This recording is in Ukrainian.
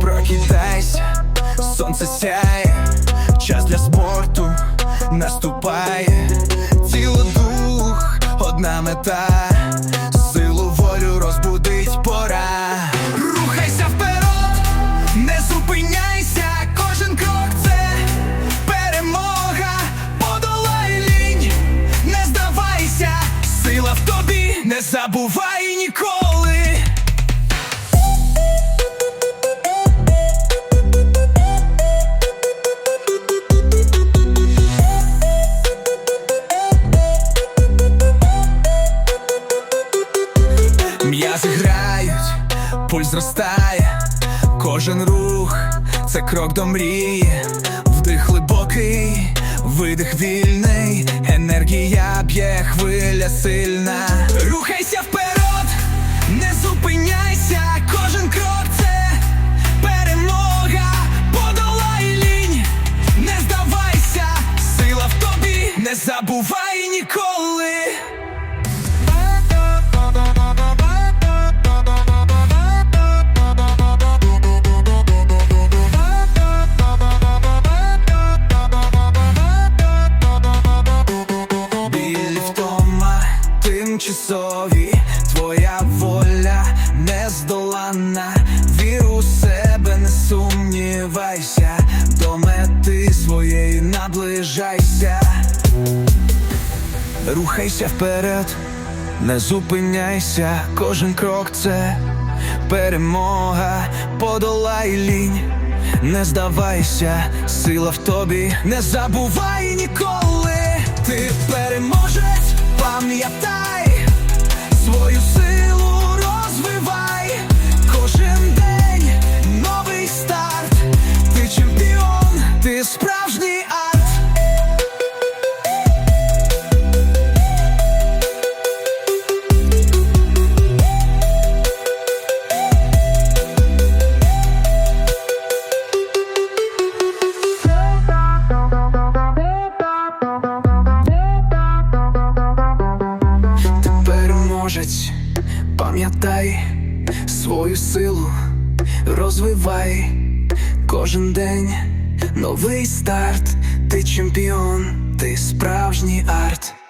Прокидайся, сонце сяє, час для спорту наступає, тіло дух, одна мета, силу волю розбудить пора. Рухайся вперед, не зупиняйся, кожен крок це перемога, подолай лінь, не здавайся, сила в не забувай ніколи. М'язи грають, пульс зростає, кожен рух це крок до мрії, вдих глибокий, видих вільний, енергія б'є хвиля сильна. Рухайся вперед, не зупиняйся, кожен крок це перемога, подолай лінь, не здавайся, сила в тобі, не забувай ніколи. Тимчасові, твоя воля нездоланна, вір у себе, не сумнівайся, до мети своєї наближайся, рухайся вперед, не зупиняйся, кожен крок це перемога, подолай лінь. Не здавайся, сила в тобі, не забувай ніколи, ти переможець, пам'ятай, пам'ятай свою силу, розвивай кожен день новий старт, ти чемпіон, ти справжній арт.